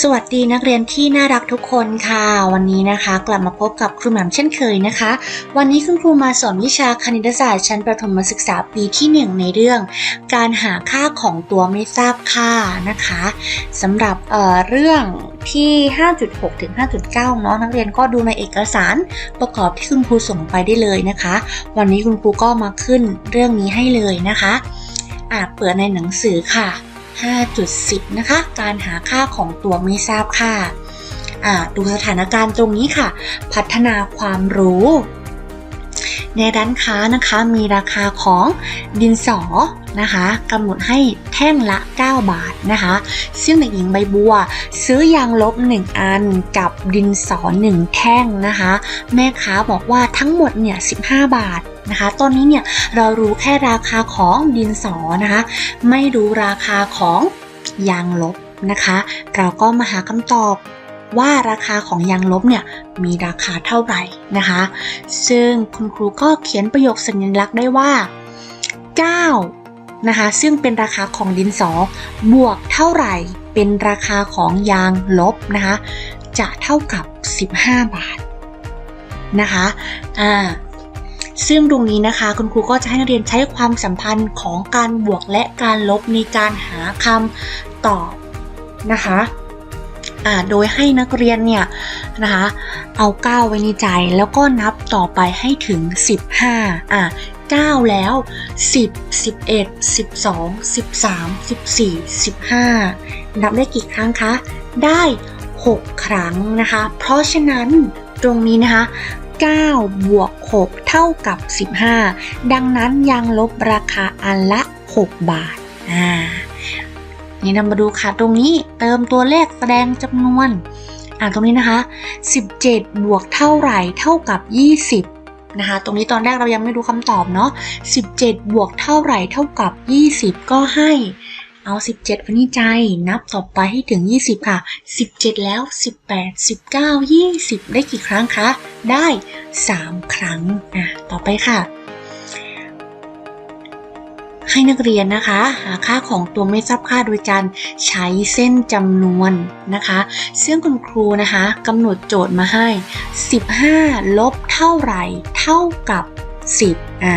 สวัสดีนักเรียนที่น่ารักทุกคนค่ะ วันนี้นะคะ กลับมาพบกับครูแหม่มเช่นเคยนะคะ วันนี้คุณครูมาสอนวิชาคณิตศาสตร์ชั้นประถมศึกษาปีที่ 1 ในเรื่อง การหาค่าของตัวไม่ทราบค่านะคะสำหรับเอ่อเรื่องที่ 5.6 ถึง 5.9 เนาะนักเรียนก็ดูในเอกสารประกอบที่คุณครูส่งไปได้เลยนะคะ วันนี้คุณครูก็มาขึ้นเรื่องนี้ให้เลยนะคะอะเปิดในหนังสือค่ะ 5.10 นะคะ การหาค่าของตัวไม่ทราบค่าดูสถานการณ์ตรงนี้ค่ะ พัฒนาความรู้ ในร้านค้านะคะมีราคาของดินสอนะคะกำหนดให้แท่งละ 9 บาทนะคะ ซึ่งเด็กหญิงใบบัว ซื้อยางลบ 1 อันกับดินสอ 1 แท่งนะคะ แม่ค้าบอกว่าทั้งหมดเนี่ย 15 บาท นะคะ ตอนนี้เนี่ยเรารู้แค่ราคาของดินสอนะคะ ไม่รู้ราคาของยางลบนะคะ เราก็มาหาคำตอบว่าราคาของยางลบเนี่ยมีราคาเท่าไหร่นะคะ ซึ่งคุณครูก็เขียนประโยคสัญลักษณ์ได้ว่า 9 นะคะ ซึ่งเป็นราคาของดินสอบวกเท่าไหร่เป็นราคาของยางลบนะคะ จะเท่ากับ 15 บาทนะคะ อ่า ซึ่งตรงนี้นะคะคุณครูก็จะให้นักเรียนใช้ความสัมพันธ์ของการบวกและการลบในการหาคำตอบนะคะโดยให้นักเรียนเนี่ยนะคะเอา 9 ไว้ในใจแล้วก็นับต่อไปให้ถึง 15อ่า9แล้ว 10 11 12 13 14 15 นับได้กี่ครั้งคะ ได้ 6 ครั้งนะคะ เพราะฉะนั้นตรงนี้นะคะ 9 บวก 6 เท่ากับ 15 ดังนั้นยังลบราคาอันละ 6 บาท อ่า นี่เรามาดูค่ะ ตรงนี้เติมตัวเลขแสดงจำนวน อ่าตรงนี้นะคะ 17 บวกเท่าไหร่เท่ากับ 20นะคะตรงนี้ตอนแรกเรายังไม่รู้คำตอบเนาะ17 บวกเท่าไหร่เท่ากับ 20 ก็ให้ เอา 17ไว้ในใจ นับต่อไปให้ถึง 20 ค่ะ 17 แล้ว 18 19 20 ได้กี่ครั้งคะ ได้ 3 ครั้งอะต่อไปค่ะ ให้นักเรียนนะคะ หาค่าของตัวไม่ทราบค่าโดยการใช้เส้นจำนวนนะคะซึ่งคุณครูนะคะกำหนดโจทย์มาให้ 15 ลบเท่าไหร่ เท่ากับ 10อ่า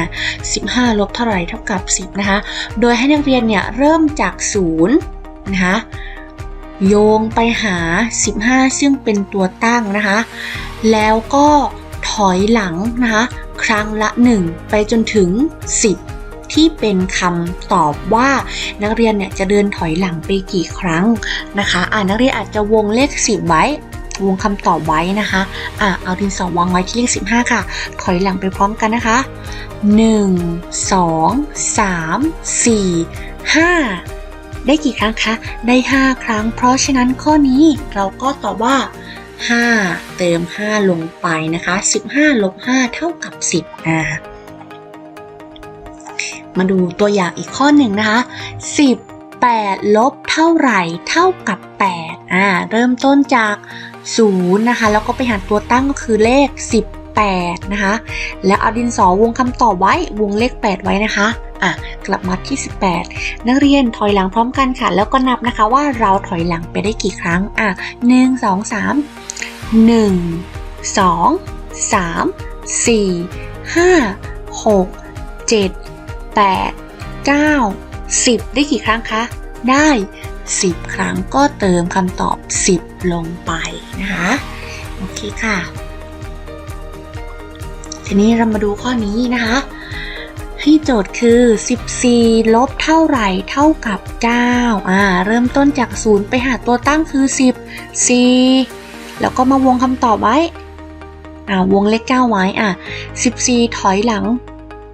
15 ลบเท่าไหร่เท่ากับ 10 นะคะ โดยให้นักเรียนเนี่ยเริ่มจาก 0 นะคะ โยงไปหา 15 ซึ่งเป็นตัวตั้งนะคะ แล้วก็ถอยหลังนะคะ ครั้งละ 1 ไปจนถึง 10ที่เป็นคำตอบว่านักเรียนเนี่ยจะเดินถอยหลังไปกี่ครั้งนะคะ อ่านักเรียนอาจจะวงเลข 10 ไว้ วงคำตอบไว้นะคะอะเอาดินสอวางไว้ที่เลข15 ค่ะ ถอยหลังไปพร้อมกันนะคะ 1 2 3 4 5 ได้กี่ครั้งคะ ได้ 5 ครั้ง เพราะฉะนั้นข้อนี้เราก็ตอบว่า 5 เติม 5 ลงไปนะคะ 15 ลบ 5 เท่ากับ 10อ่ามาดูตัวอย่างอีกข้อหนึ่งนะคะ18ลบเท่าไหร่เท่ากับ 8 อ่า เริ่มต้นจาก 0 นะคะ แล้วก็ไปหารตัวตั้งก็คือเลข 18 นะคะ แล้วเอาดินสอวงคำตอบไว้วงเลข 8 ไว้นะคะอะกลับมาที่ 18 นักเรียนถอยหลังพร้อมกันค่ะ แล้วก็นับนะคะว่าเราถอยหลังไปได้กี่ครั้งอะ1 2 3 1 2 3 4 5 6 7 8 9 10 ได้กี่ครั้งคะ ได้ 10 ครั้งก็เติมคำตอบ 10 ลงไปนะคะ โอเคค่ะ ทีนี้เรามาดูข้อนี้นะคะ ให้โจทย์คือ 14 ลบเท่าไหร่เท่ากับ 9 อ่า เริ่มต้นจาก 0 ไปหาตัวตั้งคือ 10 4 แล้วก็มาวงคำตอบไว้ อ่า วงเลข 9 ไว้ อะ14 ถอยหลัง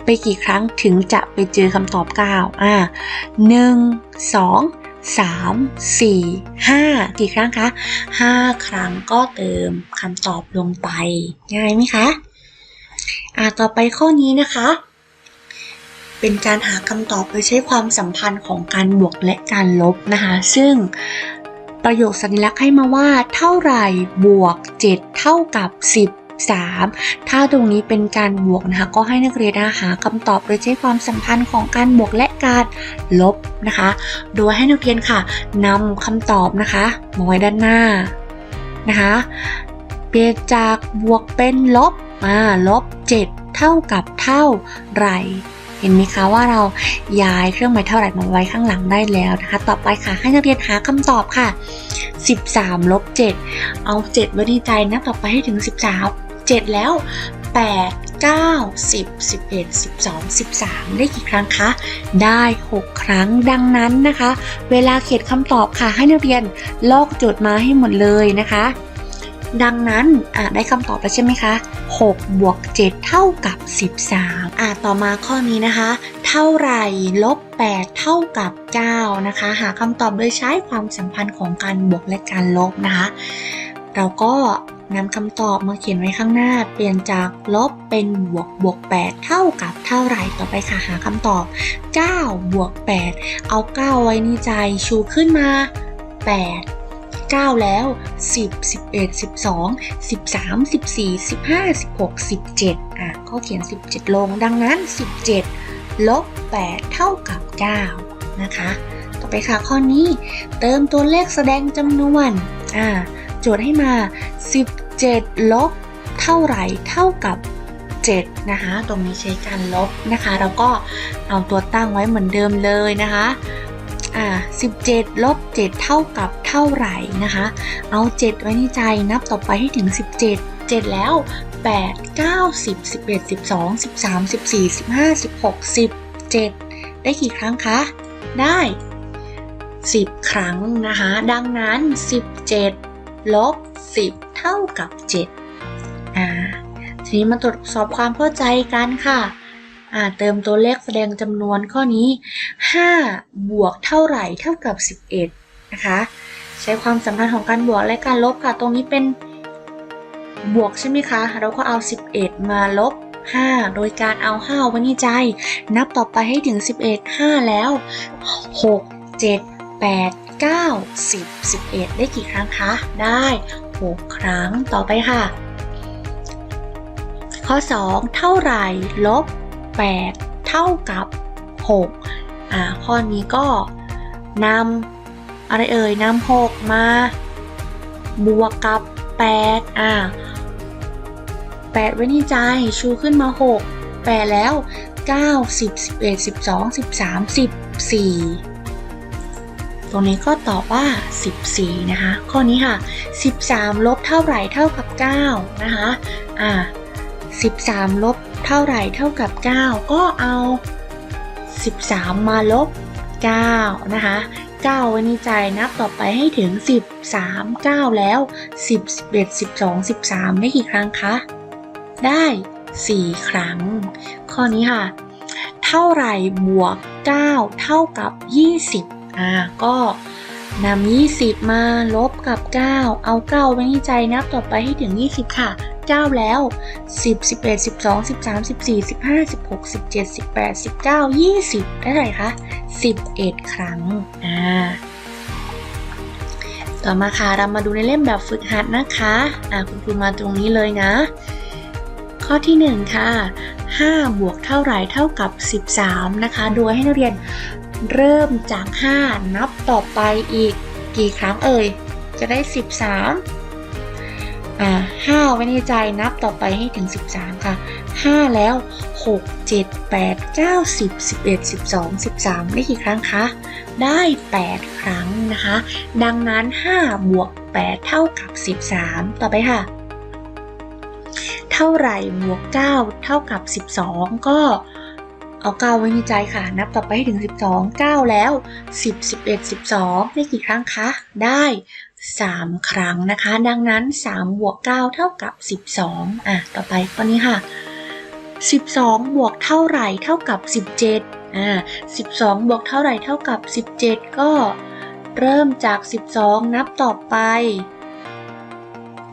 ไปกี่ครั้งถึงจะไปเจอคำตอบ 9 อ่า 1 2 3 4 5 กี่ครั้งคะ 5 ครั้งก็เติมคำตอบลงไป ง่ายไหมคะ อ่าต่อไปข้อนี้นะคะ เป็นการหาคำตอบโดยใช้ความสัมพันธ์ของการบวกและการลบนะคะ ซึ่งประโยคสัญลักษณ์ให้มาว่า เท่าไหร่บวก 7 เท่ากับ13ถ้าตรงนี้เป็นการบวกนะคะ ก็ให้นักเรียนหาคำตอบโดยใช้ความสัมพันธ์ของการบวกและ การลบนะคะ โดยให้นักเรียนค่ะนำคำตอบนะคะมาไว้ด้านหน้านะคะ เปลี่ยนจากบวกเป็นลบมาลบ 7 เท่ากับเท่าไหร่เห็นไหมคะว่าเราย้ายเครื่องหมายเท่าไหร่มาไว้ข้างหลังได้แล้วนะคะ ต่อไปค่ะให้นักเรียนหาคำตอบค่ะ 13ลบ7เอา 7 ไว้ในใจนะ ต่อไปให้ถึง 13 7 แล้ว 8 9 10 11 12 13 ได้กี่ครั้งคะ ได้ 6 ครั้งดังนั้นนะคะ เวลาเขียนคำตอบค่ะให้นักเรียนลอกโจทย์มาให้หมดเลยนะคะ ดังนั้นอะได้คำตอบแล้วใช่ไหมคะ6บวก7เท่ากับ 13อะต่อมาข้อนี้นะคะ เท่าไรลบ 8 เท่ากับ 9 นะคะ หาคำตอบโดยใช้ความสัมพันธ์ของการบวกและการลบนะคะ เราก็ นำคำตอบมาเขียนไว้ข้างหน้า เปลี่ยนจากลบเป็นบวกบวก 8 เท่ากับเท่าไหร่ต่อไปค่ะหาคำตอบ 9 บวก 8 เอา 9 ไว้ในใจชูขึ้นมา 8 9 แล้ว 10 11 12 13 14 15 16 17อะก็เขียน 17 ลง ดังนั้น 17 ลบ 8 เท่ากับ 9 นะคะ ต่อไปค่ะข้อนี้ เติมตัวเลขแสดงจำนวนอ่าโจทย์ให้มา 7 ลบ เท่าไหร่เท่ากับ 7 นะคะ ตรงนี้ใช้การลบนะคะ แล้วก็เอาตัวตั้งไว้เหมือนเดิมเลยนะคะอ่า17 ลบ 7 เท่ากับเท่าไหร่นะคะ เอา 7 ไว้ในใจนับต่อไปให้ถึง 17 7 แล้ว 8 9 10 11 12 13 14 15 16 17 ได้กี่ครั้งคะ ได้ 10 ครั้งนะคะ ดังนั้น 17 ลบ 10 เท่ากับ7อ่าทีนี้มาตรวจสอบความเข้าใจกันค่ะอ่าเติมตัวเลขแสดงจำนวนข้อนี้ 5 บวกเท่าไหร่เท่ากับ 11 นะคะ ใช้ความสัมพันธ์ของการบวกและการลบค่ะ ตรงนี้เป็นบวกใช่ไหมคะ เราก็เอา 11 มาลบ 5 โดยการเอา 5 ไว้ในใจ นับต่อไปให้ถึง 11 5 แล้ว 6 7 8 9 10 11 ได้กี่ครั้งคะ ได้ 6 ครั้งต่อไปค่ะ ข้อ 2 เท่าไหร่ลบ 8 เท่ากับ 6 อ่า ข้อนี้ก็นำอะไรเอ่ยนำ6 มา บวกกับ 8 อ่า 8 ไว้ในใจชูขึ้นมา 6 8 แล้ว 9 10 11 12 13 14 ตรงนี้ก็ตอบว่า 14 นะคะ ข้อนี้ค่ะ 13 ลบเท่าไหร่เท่ากับ 9 นะคะ อ่า 13 ลบเท่าไหร่เท่ากับ 9 ก็เอา 13 มาลบ 9 นะคะ 9 ไว้ในใจนับต่อไปให้ถึง 13 9 แล้ว 10 11 12 13 ได้กี่ครั้งคะ ได้ 4 ครั้ง ข้อนี้ค่ะ เท่าไหร่บวก 9 เท่ากับ 20 อ่าก็นำ20 มาลบกับ 9 เอา 9 ไว้ในใจนับต่อไปให้ถึง 20 ค่ะ 9 แล้ว 10 11 12 13 14 15 16 17 18 19 20 ได้เท่าไหร่คะ 11 ครั้ง อ่า ต่อมาค่ะ เรามาดูในเล่มแบบฝึกหัดนะคะ อ่าคุณครูมาตรงนี้เลยนะ ข้อที่ 1 ค่ะ5บวกเท่าไหร่เท่ากับ 13 นะคะ โดยให้นักเรียน เริ่มจาก 5 นับต่อไปอีกกี่ครั้งเอ่ย จะได้ 13อ่า5ไว้ในใจนับต่อไปให้ถึง 13 ค่ะ 5 แล้ว 6 7 8 9 10 11 12 13 ได้กี่ครั้งคะ ได้ 8 ครั้งนะคะ ดังนั้น 5 บวก 8 เท่ากับ 13 ต่อไปค่ะ เท่าไหร่บวก 9 เท่ากับ 12 ก็ เอา9ไว้ในใจค่ะ นับต่อไปให้ถึง 12 9 แล้ว 10 11 12 ได้กี่ครั้งคะ ได้ 3 ครั้งนะคะ ดังนั้น 3 บวก 9 เท่ากับ 12 อะ ต่อไปข้อนี้ค่ะ 12 บวกเท่าไหร่เท่ากับ 17 อ่า 12 บวกเท่าไหร่เท่ากับ 17 ก็เริ่มจาก 12 นับต่อไป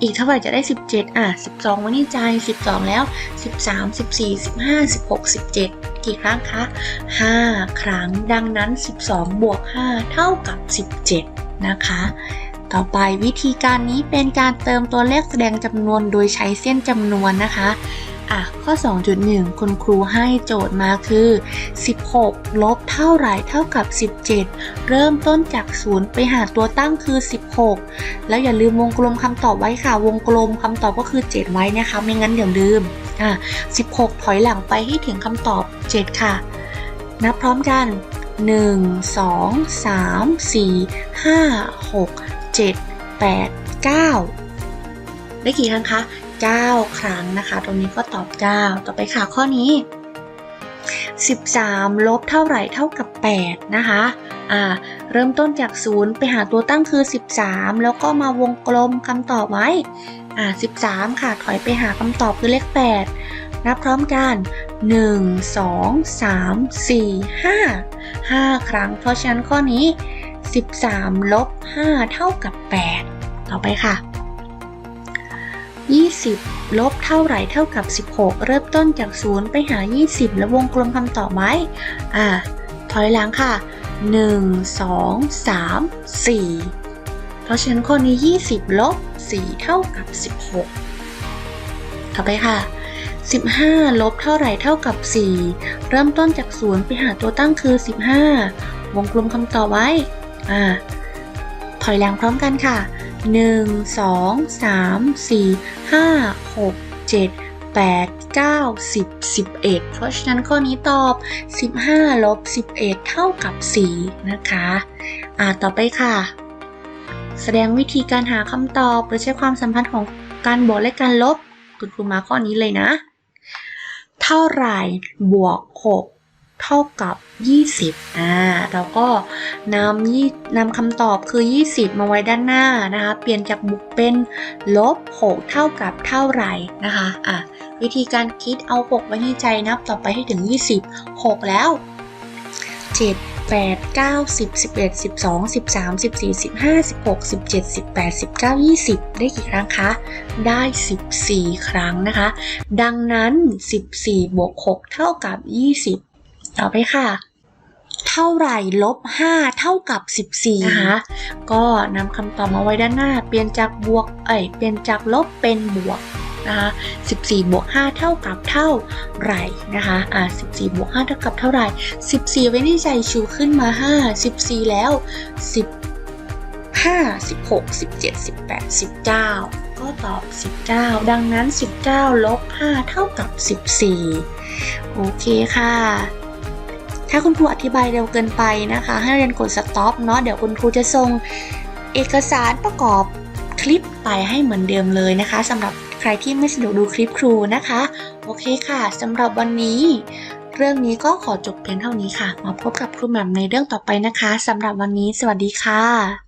อีกเท่าไหร่จะได้ 17 อะ 12ไว้ในใจ 12 แล้ว 13 14 15 16 17 กี่ครั้งคะ 5 ครั้ง ดังนั้น 12 บวก 5 เท่ากับ 17 นะคะ ต่อไปวิธีการนี้เป็นการเติมตัวเลขแสดงจำนวนโดยใช้เส้นจำนวนนะคะ อะ ข้อ 2.1 คุณครูให้โจทย์มาคือ 16 ลบเท่าไหร่เท่ากับ 17 เริ่มต้นจาก 0 ไปหาตัวตั้งคือ 16 แล้วอย่าลืมวงกลมคำตอบไว้ค่ะ วงกลมคำตอบก็คือ 7 ไว้นะคะ ไม่งั้นเดี๋ยวลืม อะ 16 ถอยหลังไปให้ถึงคำตอบ 7 ค่ะ นับพร้อมกัน 1 2 3 4 5 6 7 8 9 ได้กี่ครั้งคะ 9 ครั้งนะคะ ตรงนี้ก็ตอบ 9 ต่อไปค่ะข้อนี้ 13 ลบเท่าไหร่เท่ากับ 8 นะคะอ่าเริ่มต้นจาก 0 ไปหาตัวตั้งคือ 13 แล้วก็มาวงกลมคำตอบไว้อ่า13 ค่ะ ถอยไปหาคำตอบคือเลข 8 นับพร้อมกัน 1 2 3 4 5 5 ครั้ง เพราะฉะนั้นข้อนี้ 13 ลบ 5 เท่ากับ 8 ต่อไปค่ะ 20 ลบเท่าไหร่เท่ากับ 16 เริ่มต้นจาก 0 ไปหา 20 แล้ววงกลมคำตอบไว้อ่า ถอยหลังค่ะ 1 2 3 4 เพราะฉะนั้นข้อนี้ 20 ลบ 4 เท่ากับ 16 ต่อไปค่ะ 15 ลบเท่าไหร่เท่ากับ 4 เริ่มต้นจาก 0 ไปหาตัวตั้งคือ 15 วงกลมคำตอบไว้ อ่า ถอยหลังพร้อมกันค่ะ1 2 3 4 5 6 7 8 9 10 11 เพราะฉะนั้นข้อนี้ตอบ 15 ลบ 11 เท่ากับ 4 นะคะ อ่า ต่อไปค่ะ แสดงวิธีการหาคำตอบหรือใช้ความสัมพันธ์ของการบวกและการลบ คุณครูมาข้อนี้เลยนะ เท่าไหร่บวก 6 เท่ากับ 20อ่าเราก็นำยี่นำคำตอบคือ 20 มาไว้ด้านหน้านะคะ เปลี่ยนจากบวกเป็นลบ 6 เท่ากับเท่าไหร่นะคะอะวิธีการคิดเอา 6 ไว้ในใจนับต่อไปให้ถึง 20 6 แล้ว 7 8 9 10 11 12 13 14 15 16 17 18 19 20 ได้กี่ครั้งคะ ได้ 14 ครั้งนะคะ ดังนั้น 14 บวก 6 เท่ากับ 20 ต่อไปค่ะ เท่าไหร่ลบ 5 เท่ากับ 14 นะคะ ก็นำคำตอบมาไว้ด้านหน้า เปลี่ยนจากบวก เอ้ย เปลี่ยนจากลบเป็นบวกนะคะ14บวก5เท่ากับเท่าไหร่นะคะอ่า14บวก5เท่ากับเท่าไหร่ 14 ไว้ในใจชูขึ้นมา 5 14 แล้ว 15 16 17 18 19 ก็ตอบ 19 ดังนั้น 19 ลบ 5 เท่ากับ 14 โอเคค่ะ ถ้าคุณครูอธิบายเร็วเกินไปนะคะ ให้เรียนกดสต็อปเนาะเดี๋ยวคุณครูจะส่งเอกสารประกอบคลิปไปให้เหมือนเดิมเลยนะคะสำหรับใครที่ไม่สะดวกดูคลิปครูนะคะ โอเคค่ะสำหรับวันนี้ เรื่องนี้ก็ขอจบเพียงเท่านี้ค่ะ มาพบกับครูแหม่มในเรื่องต่อไปนะคะสำหรับวันนี้ สวัสดีค่ะ